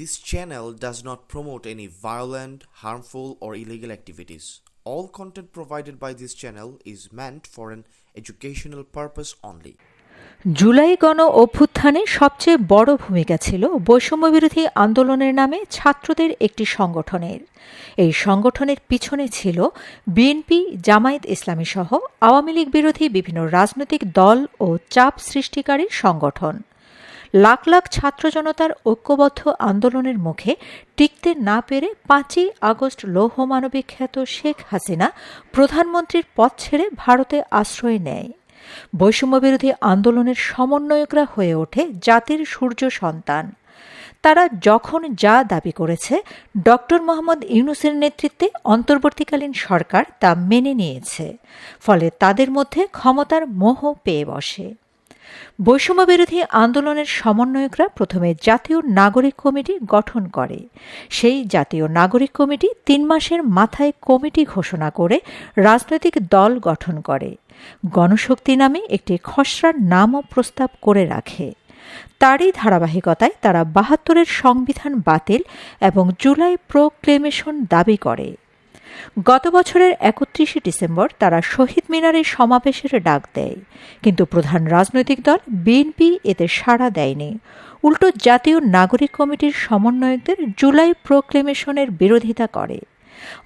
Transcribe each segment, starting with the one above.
This channel does not promote any violent, harmful, or illegal activities. All content provided by this channel is meant for an educational purpose only. July গণ অভ্যুত্থানে সবচেয়ে বড় ভূমিকা ছিল বৈষম্যবিরোধী আন্দোলনের নামে ছাত্রদের একটি সংগঠনের এই সংগঠনের পিছনে ছিল বিএনপি জামায়াত ইসলামী সহ আওয়ামী লীগ বিরোধী বিভিন্ন রাজনৈতিক দল ও চাপ সৃষ্টিকারী সংগঠন লাখ লাখ ছাত্র জনতার ঐক্যবদ্ধ আন্দোলনের মুখে টিকতে না পেরে পাঁচই আগস্ট লৌহ মানবিক খ্যাত শেখ হাসিনা প্রধানমন্ত্রীর পদ ছেড়ে ভারতে আশ্রয় নেয়। বৈষম্যবিরোধী আন্দোলনের সমন্বয়করা হয়ে ওঠে জাতির সূর্য সন্তান। তারা যখন যা দাবি করেছে, ডক্টর মোহাম্মদ ইউনুসের নেতৃত্বে অন্তর্বর্তীকালীন সরকার তা মেনে নিয়েছে, ফলে তাদের মধ্যে ক্ষমতার মোহ পেয়ে বসে। বৈষম্যবিরোধী আন্দোলনের সমন্বয়করা প্রথমে জাতীয় নাগরিক কমিটি গঠন করে। সেই জাতীয় নাগরিক কমিটি তিন মাসের মাথায় কমিটি ঘোষণা করে রাজনৈতিক দল গঠন করে। গণশক্তি নামে একটি খসড়ার নামও প্রস্তাব করে রাখে। তারই ধারাবাহিকতায় তারা বাহাত্তরের সংবিধান বাতিল এবং জুলাই প্রোক্লেমেশন দাবি করে। গত বছরের একত্রিশে ডিসেম্বর তারা শহীদ মিনারে সমাবেশের ডাক দেয়। কিন্তু প্রধান রাজনৈতিক দল বিএনপি এতে সাড়া দেয়নি। উল্টো জাতীয় নাগরিক কমিটির সমন্বয়কদের জুলাই প্রোক্লেমেশনের বিরোধিতা করে।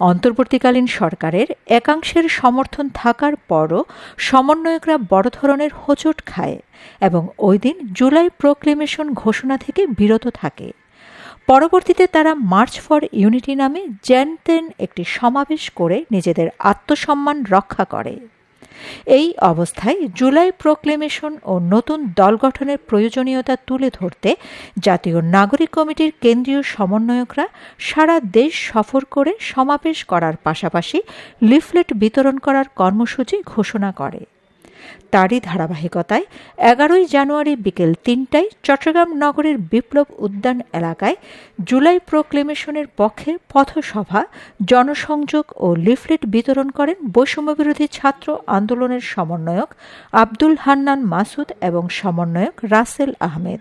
অন্তর্বর্তীকালীন সরকারের একাংশের সমর্থন থাকার পরও সমন্বয়করা বড় ধরনের হোঁচট খায় এবং ওই দিন জুলাই প্রোক্লেমেশন ঘোষণা থেকে বিরত থাকে। পরবর্তীতে তারা মার্চ ফর ইউনিটি নামে জ্যানতেন একটি সমাবেশ করে নিজেদের আত্মসম্মান রক্ষা করে। এই অবস্থায় জুলাই প্রোক্লেমেশন ও নতুন দল গঠনের প্রয়োজনীয়তা তুলে ধরতে জাতীয় নাগরিক কমিটির কেন্দ্রীয় সমন্বয়করা সারা দেশ সফর করে সমাবেশ করার পাশাপাশি লিফলেট বিতরণ করার কর্মসূচি ঘোষণা করে। তারই ধারাবাহিকতায় এগারোই জানুয়ারি বিকেল তিনটায় চট্টগ্রাম নগরের বিপ্লব উদ্যান এলাকায় জুলাই প্রোক্লেমেশনের পক্ষে পথসভা, জনসংযোগ ও লিফলেট বিতরণ করেন বৈষম্যবিরোধী ছাত্র আন্দোলনের সমন্বয়ক আব্দুল হান্নান মাসুদ এবং সমন্বয়ক রাসেল আহমেদ।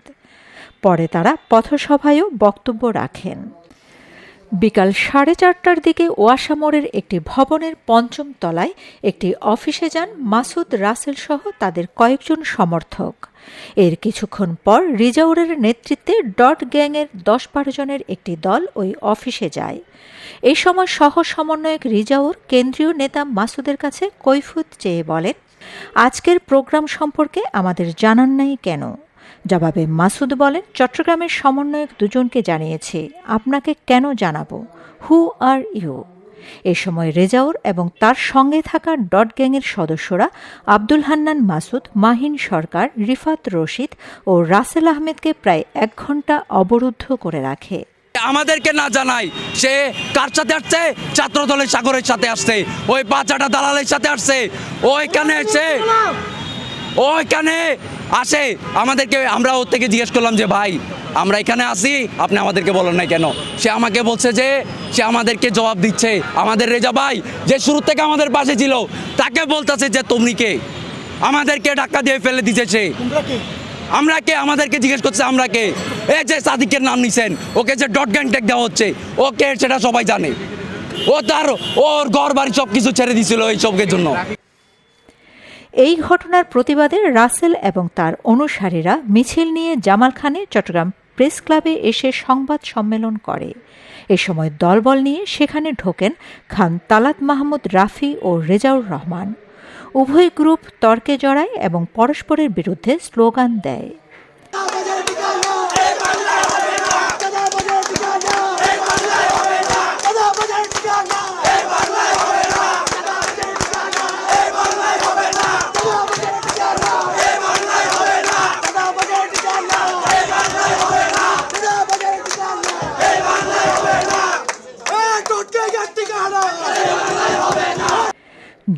পরে তারা পথসভায়ও বক্তব্য রাখেন। বিকাল সাড়ে চারটার দিকে ওয়াসা মোড়ের একটি ভবনের পঞ্চম তলায় একটি অফিসে যান মাসুদ রাসেল সহ তাদের কয়েকজন সমর্থক। এর কিছুক্ষণ পর রিজাউরের নেতৃত্বে ডট গ্যাংয়ের দশ বারো জনের একটি দল ওই অফিসে যায়। এই সময় সহ সমন্বয়ক রিজাউর কেন্দ্রীয় নেতা মাসুদের কাছে কৈফুত চেয়ে বলেন, আজকের প্রোগ্রাম সম্পর্কে আমাদের জানান নাই কেন? জবাবে মাসুদ বলেন, চট্টগ্রামের সমন্বয়ক দুজনকে জানিয়েছে। আপনাকে কেন জানাব? হু আর ইউ এ সময় রেজাউর এবং তার সঙ্গে থাকা ডট গ্যাংয়ের সদস্যরা আব্দুল হান্নান মাসুদ, মাহিন সরকার, রিফাত রশিদ ও রাসেল আহমেদকে প্রায় এক ঘণ্টা অবরুদ্ধ করে রাখে। আমাদেরকে না জানাই, সে কার সাথে আসছে? ছাত্র দলের সাগরের সাথে আসছে। ওই পাঁচাটা দালালের সাথে আসছে। ওইখানে এসে ওইখানে আসে! আমাদেরকে আমরা ওর থেকে জিজ্ঞেস করলাম যে ভাই আমরা এখানে আসি আপনি আমাদেরকে বলেন না কেন? সে আমাকে বলছে যে সে আমাদেরকে জবাব দিচ্ছে। আমাদের রেজা ভাই যে শুরু থেকে আমাদের পাশে ছিল তাকে বলতেছে যে তুমি কে? আমাদেরকে ধাক্কা দিয়ে ফেলে দিতে সে। আমরা কে? আমাদেরকে জিজ্ঞেস করছে আমরা কে? এই যে সাদিকের নাম নিছেন ওকে যে ডট গ্যাং টেক দেওয়া হচ্ছে ওকে সেটা সবাই জানে। ও তার ওর ঘর বাড়ি সব কিছু ছেড়ে দিছিল এই সবের জন্য। এই ঘটনার প্রতিবাদে রাসেল এবং তার অনুসারীরা মিছিল নিয়ে জামাল খানে চট্টগ্রাম প্রেস ক্লাবে এসে সংবাদ সম্মেলন করে। এ সময় দলবল নিয়ে সেখানে ঢোকেন খান তালাত মাহমুদ রাফি ও রেজাউর রহমান। উভয় গ্রুপ তর্কে জড়ায় এবং পরস্পরের বিরুদ্ধে স্লোগান দেয়।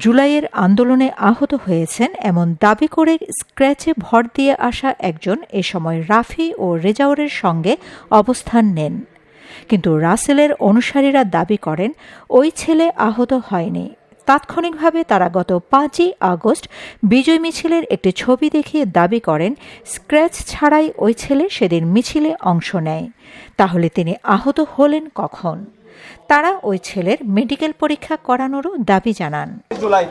জুলাইয়ের আন্দোলনে আহত হয়েছেন এমন দাবি করে স্ক্র্যাচে ভর দিয়ে আসা একজন এ সময় রাফি ও রেজাউরের সঙ্গে অবস্থান নেন। কিন্তু রাসেলের অনুসারীরা দাবি করেন, ওই ছেলে আহত হয়নি। তাৎক্ষণিকভাবে তারা গত পাঁচই আগস্ট বিজয় মিছিলের একটি ছবি দেখিয়ে দাবি করেন স্ক্র্যাচ ছাড়াই ওই ছেলে সেদিন মিছিলে অংশ নেয়। তাহলে তিনি আহত হলেন কখন? তারা ওই ছেলের মেডিকেল পরীক্ষা করানোরও দাবি জানান। জুলাই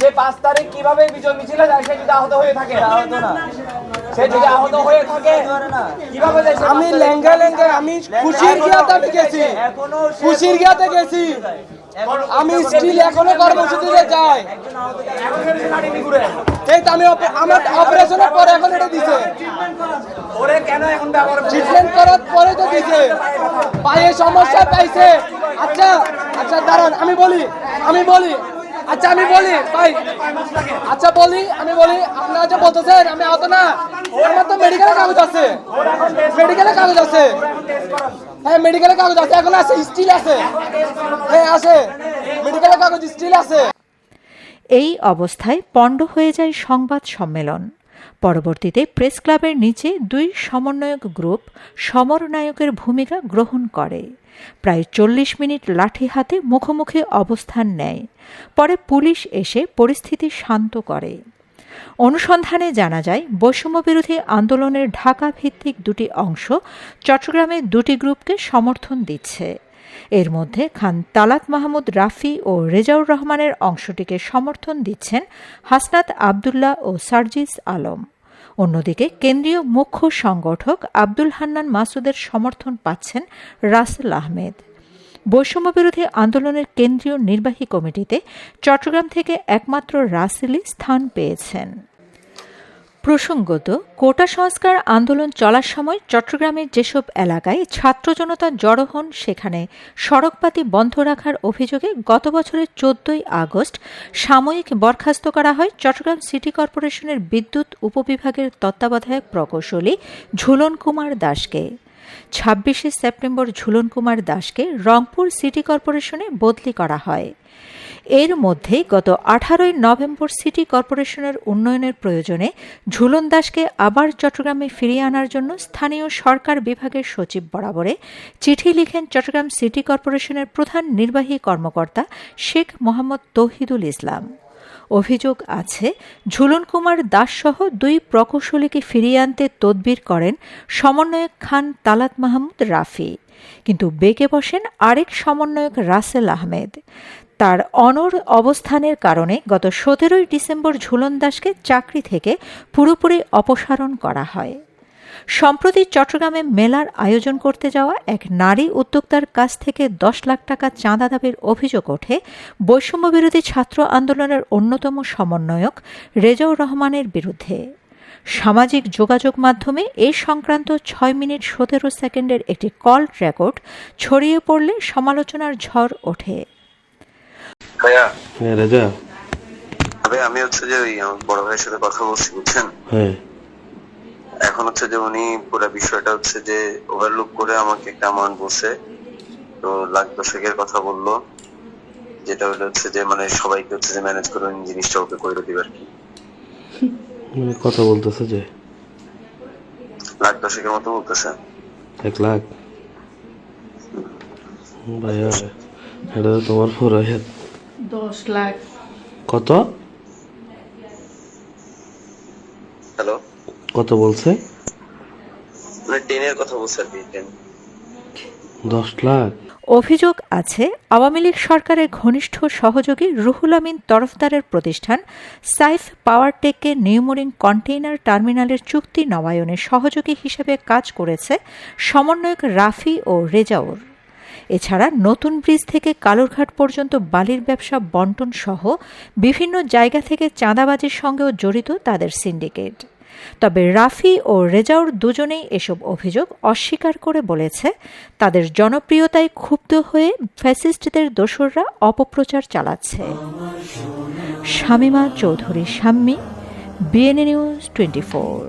সে পাঁচ তারিখ কীভাবে বিজয় মিছিলে যায় সে যদি আহত হয়ে থাকে আহত না। সে যদি আহত হয়ে থাকে কীভাবে যায় আমি লেঙ্গা লেঙ্গা আমি খুশির গিয়াতে গেছি। খুশির গিয়াতে গেছি। আমি স্টিল এখনও কর্মসূচিতে যাই। এই তো আমি আমার অপারেশনের পরে এখন এটা দিছে। ওরে কেন এখন ব্যবহার করছে? ট্রিটমেন্ট করার পরে তো দিছে। পায়ে সমস্যা পাইছে। আচ্ছা আচ্ছা দাঁড়ান আমি বলি আমি বলি। আচ্ছা আমি বলি ভাই। আচ্ছা বলি আমি বলি আপনারা যে বলতেছেন আমি আহত না। আমার তো মেডিকেলের কাগজ আছে। মেডিকেলের কাগজ আছে। হ্যাঁ মেডিকেলের কাগজ আছে, এখন আছে স্টিল আছে। হ্যাঁ আছে। মেডিকেলের কাগজ স্টিল আছে। এই অবস্থায় পণ্ড হয়ে যায় সংবাদ সম্মেলন। পরবর্তীতে প্রেস ক্লাবের নিচে দুই সমন্বয়ক গ্রুপ সমরনায়কের ভূমিকা গ্রহণ করে। প্রায় চল্লিশ মিনিট লাঠি হাতে মুখোমুখি অবস্থান নেয়। পরে পুলিশ এসে পরিস্থিতি শান্ত করে। অনুসন্ধানে জানা যায়, বৈষম্যবিরোধী আন্দোলনের ঢাকা ভিত্তিক দুটি অংশ চট্টগ্রামে দুটি গ্রুপকে সমর্থন দিচ্ছে। এর মধ্যে খান তালাত মাহমুদ রাফি ও রেজাউর রহমানের অংশটিকে সমর্থন দিচ্ছেন হাসনাত আবদুল্লাহ ও সার্জিস আলম। অন্যদিকে কেন্দ্রীয় মুখ্য সংগঠক আব্দুল হান্নান মাসুদের সমর্থন পাচ্ছেন রাসেল আহমেদ। বৈষম্যবিরোধী আন্দোলনের কেন্দ্রীয় নির্বাহী কমিটিতে চট্টগ্রাম থেকে একমাত্র রাসেলি স্থান পেয়েছেন। প্রসঙ্গত, কোটা সংস্কার আন্দোলন চলার সময় চট্টগ্রামের যেসব এলাকায় ছাত্র জনতা জড়ো হন, সেখানে সড়কপাতি বন্ধ রাখার অভিযোগে গত বছরের চোদ্দই আগস্ট সাময়িক বরখাস্ত করা হয় চট্টগ্রাম সিটি কর্পোরেশনের বিদ্যুৎ উপবিভাগের তত্ত্বাবধায়ক প্রকৌশলী ঝুলন কুমার দাসকে। ছাব্বিশে সেপ্টেম্বর ঝুলন কুমার দাসকে রংপুর সিটি কর্পোরেশনে বদলি করা হয়। এর মধ্যে গত আঠারোই নভেম্বর সিটি কর্পোরেশনের উন্নয়নের প্রয়োজনে ঝুলন দাসকে আবার চট্টগ্রামে ফিরিয়ে আনার জন্য স্থানীয় সরকার বিভাগের সচিব বরাবরে চিঠি লিখেন চট্টগ্রাম সিটি কর্পোরেশনের প্রধান নির্বাহী কর্মকর্তা শেখ মোহাম্মদ তৌহিদুল ইসলাম। অভিযোগ আছে, ঝুলন কুমার দাসসহ দুই প্রকৌশলীকে ফিরিয়ে আনতে তদবির করেন সমন্বয়ক খান তালাত মাহমুদ রাফি। কিন্তু বেঁকে বসেন আরেক সমন্বয়ক রাসেল আহমেদ। তার অনর অবস্থানের কারণে গত সতেরোই ডিসেম্বর ঝুলন দাসকে চাকরি থেকে পুরোপুরি অপসারণ করা হয়। সম্প্রতি চট্টগ্রামে মেলার আয়োজন করতে যাওয়া এক নারী উদ্যোক্তার কাছ থেকে দশ লাখ টাকা চাঁদা দাবির অভিযোগ ওঠে। বৈষম্যবিরোধী ছাত্র আন্দোলনের অন্যতম সমন্বয়ক রেজাউর রহমানের বিরুদ্ধে। সামাজিক যোগাযোগ মাধ্যমে এ সংক্রান্ত ছয় মিনিট সতেরো সেকেন্ডের একটি কল রেকর্ড ছড়িয়ে পড়লে সমালোচনার ঝড় ওঠে। ভাইয়া। হ্যাঁ রাজা। ভাই আমি হচ্ছে যে ওই আমার বড় ভাইয়ের সাথে কথা বলছি বুঝছেন? হ্যাঁ। এখন হচ্ছে যে উনি পুরো বিষয়টা হচ্ছে যে ওভারলুক করে আমাকে একটা অ্যামাউন্ট বলছে। তো লাখ দশেকের কথা বলল যেটা হলো হচ্ছে যে মানে সবাইকে হচ্ছে যে ম্যানেজ করে উনি জিনিসটা ওকে করে দিবে আর কি। মানে কথা বলতেছে যে? লাখ দশেকের মতো বলতেছে। এক লাখ? ভাইয়া এটা তো তোমার ফোরাইয়াত দশ লাখ। কত? কত বলছে? মানে টেনের কথা বলছে আর কি দশ লাখ? অভিযোগ আছে আওয়ামী লীগ সরকারের ঘনিষ্ঠ সহযোগী রুহুল আমিন তরফদারের প্রতিষ্ঠান সাইফ পাওয়ার টেককে নিউমোরিং কন্টেইনার টার্মিনালের চুক্তি নবায়নে সহযোগী হিসেবে কাজ করেছে সমন্বয়ক রাফি ও রেজাউর। এছাড়া নতুন ব্রিজ থেকে কালুরঘাট পর্যন্ত বালির ব্যবসা বন্টন সহ বিভিন্ন জায়গা থেকে চাঁদাবাজির সঙ্গেও জড়িত তাদের সিন্ডিকেট। তবে রাফি ও রেজাউর দুজনেই এসব অভিযোগ অস্বীকার করে বলেছে। তাদের জনপ্রিয়তায় ক্ষুব্ধ হয়ে ফ্যাসিস্টদের দোসররা অপপ্রচার চালাচ্ছে। Shamima Chowdhury, Shammi, BNA news twenty four.